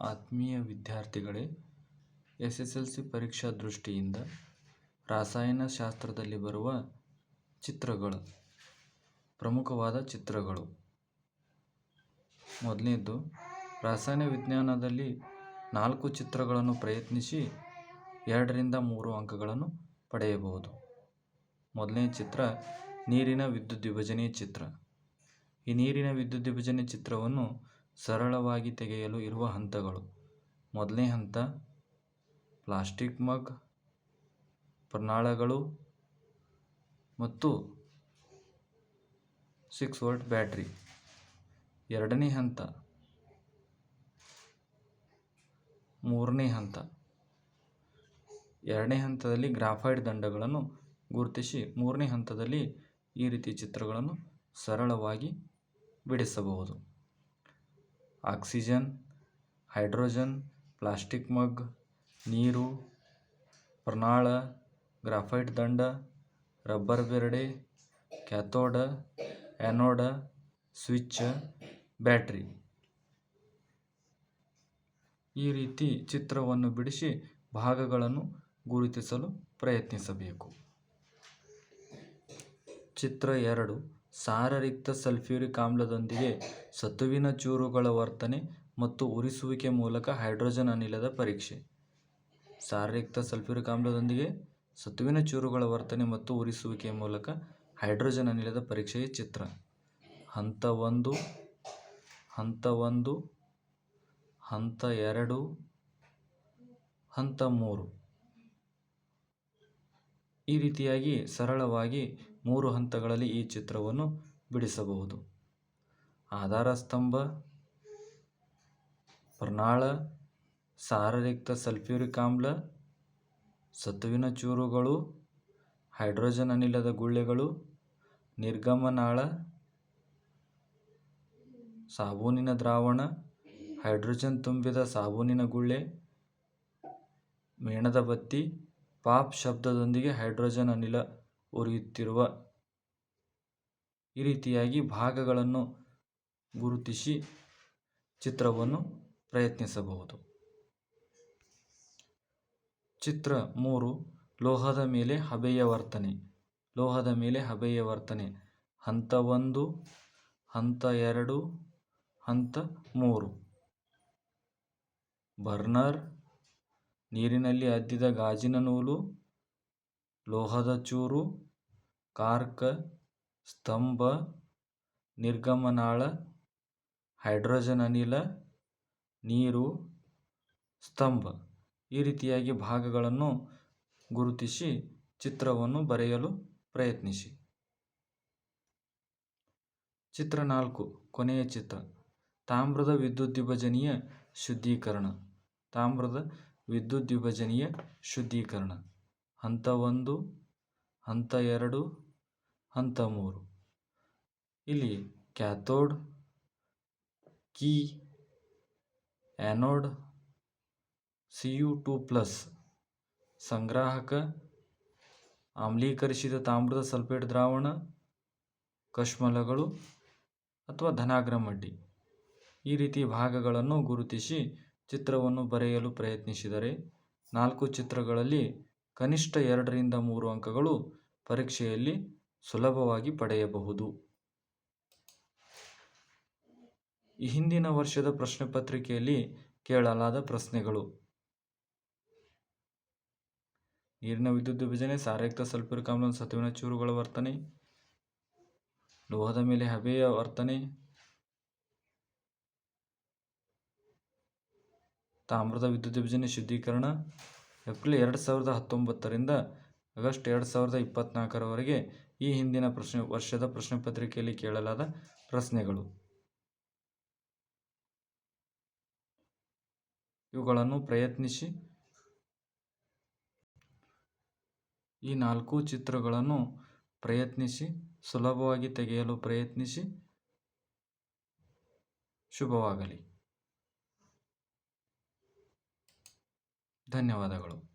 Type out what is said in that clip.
ಆತ್ಮೀಯ ವಿದ್ಯಾರ್ಥಿಗಳೇ S S L C ಪರೀಕ್ಷಾ ದೃಷ್ಟಿಯಿಂದ ರಾಸಾಯನಶಾಸ್ತ್ರದಲ್ಲಿ ಬರುವ ಚಿತ್ರಗಳು, ಪ್ರಮುಖವಾದ ಚಿತ್ರಗಳು. ಮೊದಲನೇದು ರಾಸಾಯನ ವಿಜ್ಞಾನದಲ್ಲಿ ನಾಲ್ಕು ಚಿತ್ರಗಳನ್ನು ಪ್ರಯತ್ನಿಸಿ ಎರಡರಿಂದ ಮೂರು ಅಂಕಗಳನ್ನು ಪಡೆಯಬಹುದು. ಮೊದಲನೇ ಚಿತ್ರ, ನೀರಿನ ವಿದ್ಯುತ್ ವಿಭಜನೆ ಚಿತ್ರ. ಈ ನೀರಿನ ವಿದ್ಯುತ್ ವಿಭಜನೆ ಚಿತ್ರವನ್ನು ಸರಳವಾಗಿ ತೆಗೆಯಲು ಇರುವ ಹಂತಗಳು. ಮೊದಲನೇ ಹಂತ, ಪ್ಲಾಸ್ಟಿಕ್ ಮಗ್ ಪರ್ನಾಳಗಳು ಮತ್ತು ಸಿಕ್ಸ್ ವೋಲ್ಟ್ ಬ್ಯಾಟ್ರಿ ಎರಡನೇ ಹಂತ, ಮೂರನೇ ಹಂತ. ಎರಡನೇ ಹಂತದಲ್ಲಿ ಗ್ರಾಫೈಡ್ ದಂಡಗಳನ್ನು ಗುರುತಿಸಿ, ಮೂರನೇ ಹಂತದಲ್ಲಿ ಈ ರೀತಿ ಚಿತ್ರಗಳನ್ನು ಸರಳವಾಗಿ ಬಿಡಿಸಬಹುದು. ಆಕ್ಸಿಜನ್, ಹೈಡ್ರೋಜನ್, ಪ್ಲಾಸ್ಟಿಕ್ ಮಗ್, ನೀರು ಪರ್ನಾಳ ಗ್ರಾಫೈಟ್ ದಂಡ, ರಬ್ಬರ್ ಬೆರಡೆ, ಕ್ಯಾಥೋಡ ಆ್ಯನೋಡ ಸ್ವಿಚ್, ಬ್ಯಾಟ್ರಿ. ಈ ರೀತಿ ಚಿತ್ರವನ್ನು ಬಿಡಿಸಿ ಭಾಗಗಳನ್ನು ಗುರುತಿಸಲು ಪ್ರಯತ್ನಿಸಬೇಕು. ಚಿತ್ರ ಎರಡು. ಸಾರರಿಕ್ತ ಸಲ್ಫ್ಯೂರಿಕ್ ಆಮ್ಲದೊಂದಿಗೆ ಸತುವಿನ ಚೂರುಗಳ ವರ್ತನೆ ಮತ್ತು ಉರಿಸುವಿಕೆ ಮೂಲಕ ಹೈಡ್ರೋಜನ್ ಅನಿಲದ ಪರೀಕ್ಷೆ. ಸಾರರಿಕ್ತ ಸಲ್ಫ್ಯೂರಿಕ್ ಆಮ್ಲದೊಂದಿಗೆ ಸತುವಿನ ಚೂರುಗಳ ವರ್ತನೆ ಮತ್ತು ಉರಿಸುವಿಕೆ ಮೂಲಕ ಹೈಡ್ರೋಜನ್ ಅನಿಲದ ಪರೀಕ್ಷೆಯ ಚಿತ್ರ. ಹಂತ ಒಂದು ಹಂತ ಒಂದು, ಹಂತ ಎರಡು, ಹಂತ ಮೂರು. ಈ ರೀತಿಯಾಗಿ ಸರಳವಾಗಿ ಮೂರು ಹಂತಗಳಲ್ಲಿ ಈ ಚಿತ್ರವನ್ನು ಬಿಡಿಸಬಹುದು. ಆಧಾರ ಸ್ತಂಭ, ಪರ್ನಾಳ, ಸಾರರಿಕ್ತ ಸಲ್ಫ್ಯೂರಿಕ್ ಆಮ್ಲ ಸತುವಿನ ಚೂರುಗಳು, ಹೈಡ್ರೋಜನ್ ಅನಿಲದ ಗುಳ್ಳೆಗಳು, ನಿರ್ಗಮನಾಳ, ಸಾಬೂನಿನ ದ್ರಾವಣ, ಹೈಡ್ರೋಜನ್ ತುಂಬಿದ ಸಾಬೂನಿನ ಗುಳ್ಳೆ, ಮೇಣದ ಬತ್ತಿ, ಪಾಪ್ ಶಬ್ದದೊಂದಿಗೆ ಹೈಡ್ರೋಜನ್ ಅನಿಲ ಉರಿಯುತ್ತಿರುವ ಈ ರೀತಿಯಾಗಿ ಭಾಗಗಳನ್ನು ಗುರುತಿಸಿ ಚಿತ್ರವನ್ನು ಪ್ರಯತ್ನಿಸಬಹುದು. ಚಿತ್ರ ಮೂರು, ಲೋಹದ ಮೇಲೆ ಹಬೆಯ ವರ್ತನೆ. ಲೋಹದ ಮೇಲೆ ಹಬೆಯ ವರ್ತನೆ. ಹಂತ ಒಂದು, ಹಂತ ಎರಡು, ಹಂತ ಮೂರು. ಬರ್ನರ್, ನೀರಿನಲ್ಲಿ ಅದ್ದಿದ ಗಾಜಿನ ನೂಲು ಲೋಹದ ಚೂರು, ಕಾರ್ಕ, ಸ್ತಂಭ, ನಿರ್ಗಮನಾಳ, ಹೈಡ್ರೋಜನ್ ಅನಿಲ, ನೀರು, ಸ್ತಂಭ ಈ ರೀತಿಯಾಗಿ ಭಾಗಗಳನ್ನು ಗುರುತಿಸಿ ಚಿತ್ರವನ್ನು ಬರೆಯಲು ಪ್ರಯತ್ನಿಸಿ. ಚಿತ್ರ ನಾಲ್ಕು, ಕೊನೆಯ ಚಿತ್ರ. ತಾಮ್ರದ ವಿದ್ಯುತ್ ವಿಭಜನೆಯ ಶುದ್ಧೀಕರಣ. ತಾಮ್ರದ ವಿದ್ಯುತ್ ವಿಭಜನೆಯ ಶುದ್ಧೀಕರಣ. ಹಂತ ಒಂದು, ಹಂತ ಎರಡು, ಹಂತ ಮೂರು. ಇಲ್ಲಿ cathode, key anode C U two plus. ಸಂಗ್ರಾಹಕ, ಆಮ್ಲೀಕರಿಸಿದ ತಾಮ್ರದ ಸಲ್ಫೇಟ್ ದ್ರಾವಣ, ಕಶ್ಮಲಗಳು ಅಥವಾ ಧನಾಗ್ರಮಡ್ಡಿ. ಈ ರೀತಿ ಭಾಗಗಳನ್ನು ಗುರುತಿಸಿ ಚಿತ್ರವನ್ನು ಬರೆಯಲು ಪ್ರಯತ್ನಿಸಿದರೆ ನಾಲ್ಕು ಚಿತ್ರಗಳಲ್ಲಿ ಕನಿಷ್ಠ ಎರಡರಿಂದ ಮೂರು ಅಂಕಗಳು ಪರೀಕ್ಷೆಯಲ್ಲಿ ಸುಲಭವಾಗಿ ಪಡೆಯಬಹುದು. ಈ ಹಿಂದಿನ ವರ್ಷದ ಪ್ರಶ್ನೆ ಪತ್ರಿಕೆಯಲ್ಲಿ ಕೇಳಲಾದ ಪ್ರಶ್ನೆಗಳು. ನೀರಿನ ವಿದ್ಯುತ್ ವಿಭಜನೆ, ಸಾರಯುಕ್ತ ಸಲ್ಫ್ಯೂರಿಕ್ ಸತುವಿನ ಚೂರುಗಳ ವರ್ತನೆ, ಲೋಹದ ಮೇಲೆ ಹಬೆಯ ವರ್ತನೆ, ತಾಮ್ರದ ವಿದ್ಯುತ್ ವಿಭಜನೆ, ಶುದ್ಧೀಕರಣ ಏಪ್ರಿಲ್ ಎರಡು ಸಾವಿರದ ಹತ್ತೊಂಬತ್ತರಿಂದ ಆಗಸ್ಟ್ ಎರಡು ಸಾವಿರದ ಇಪ್ಪತ್ತ್ನಾಲ್ಕರವರೆಗೆ ಈ ಹಿಂದಿನ ಪ್ರಶ್ನೆ, ವರ್ಷದ ಪ್ರಶ್ನೆ ಪತ್ರಿಕೆಯಲ್ಲಿ ಕೇಳಲಾದ ಪ್ರಶ್ನೆಗಳು. ಇವುಗಳನ್ನು ಪ್ರಯತ್ನಿಸಿ. ಈ ನಾಲ್ಕು ಚಿತ್ರಗಳನ್ನು ಪ್ರಯತ್ನಿಸಿ, ಸುಲಭವಾಗಿ ತೆಗೆಯಲು ಪ್ರಯತ್ನಿಸಿ. ಶುಭವಾಗಲಿ. ಧನ್ಯವಾದಗಳು